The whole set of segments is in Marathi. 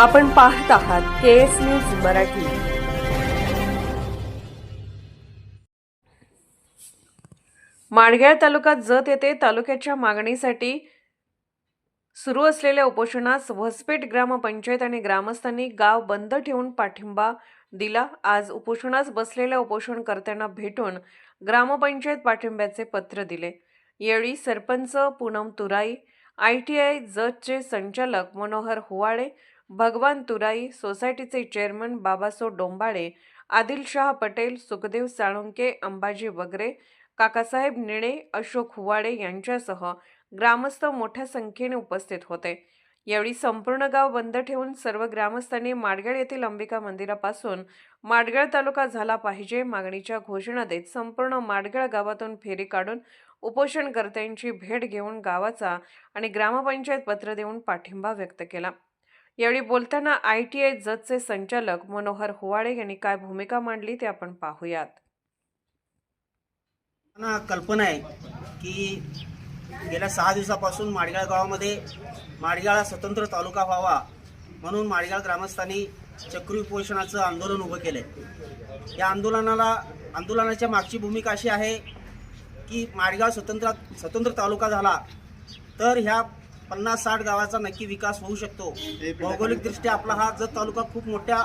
आपण पाहत आहात के एस न्यूज मराठी. माडगेळ तालुक्यात जत येथे तालुक्याच्या मागणीसाठी सुरू असलेल्या उपोषणास व्हसपेट ग्रामपंचायत आणि ग्रामस्थांनी गाव बंद ठेवून पाठिंबा दिला. आज उपोषणास बसलेल्या उपोषणकर्त्यांना भेटून ग्रामपंचायत पाठिंब्याचे पत्र दिले. यावेळी सरपंच पूनम तुराई आय टी आय जतचे संचालक मनोहर हुवाळे भगवान तुराई सोसायटीचे चेअरमन बाबासो डोंबाळे आदिलशाह पटेल सुखदेव साळुंके अंबाजी वगरे काकासाहेब निळे अशोक हुवाडे यांच्यासह ग्रामस्थ मोठ्या संख्येने उपस्थित होते. यावेळी संपूर्ण गाव बंद ठेवून सर्व ग्रामस्थांनी माडगळ येथील अंबिका मंदिरापासून माडगळ तालुका झाला पाहिजे मागणीच्या घोषणा देत संपूर्ण माडगळ गावातून फेरी काढून उपोषणकर्त्यांची भेट घेऊन गावाचा आणि ग्रामपंचायत पत्र देऊन पाठिंबा व्यक्त केला. यावेळी बोलताना आय टी आय जतचे संचालक मनोहर हुवाळे यांनी काय भूमिका मांडली ते आपण पाहूयात. कल्पना आहे की गेल्या सहा दिवसापासून माडगाळ गावामध्ये माडगाळ हा स्वतंत्र तालुका व्हावा म्हणून माडगाळ ग्रामस्थांनी चक्री उपोषणाचं आंदोलन उभं केलं आहे या आंदोलनाला आंदोलनाच्या मागची भूमिका अशी आहे की माडगाव स्वतंत्र स्वतंत्र तालुका झाला तर ह्या पन्नास साठ गावाचा नक्की विकास होऊ शकतो. भौगोलिकदृष्ट्या आपला हा जत तालुका खूप मोठ्या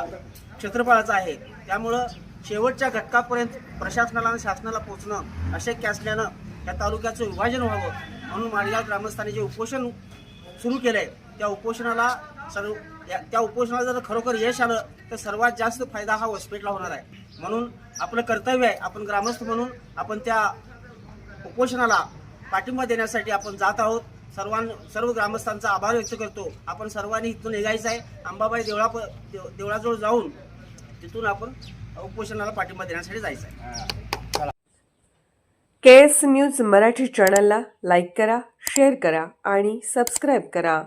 क्षेत्रफळाचा आहे. त्यामुळं शेवटच्या घटकापर्यंत प्रशासनाला आणि शासनाला पोहोचणं अशक्य असल्यानं या तालुक्याचं विभाजन व्हावं म्हणून माडगाव ग्रामस्थांनी जे उपोषण सुरू केलं आहे त्या उपोषणाला सर्व त्या उपोषणाला जर खरोखर यश आलं तर सर्वात जास्त फायदा हा वसपेटला होणार आहे. म्हणून आपलं कर्तव्य आहे आपण ग्रामस्थ म्हणून आपण त्या उपोषणाला पाठिंबा देण्यासाठी आपण जात आहोत. सर्वां सर्व ग्रामस्थांचा आभार व्यक्त करतो. आपण सर्वांनी इथून निघायचं आहे. अंबाबाई देवळा देव- देवळाजवळ जाऊन तिथून आपण उपोषणाला पाठिंबा देण्यासाठी जायचं आहे. के एस न्यूज मराठी चॅनलला लाईक करा शेअर करा आणि सबस्क्राईब करा.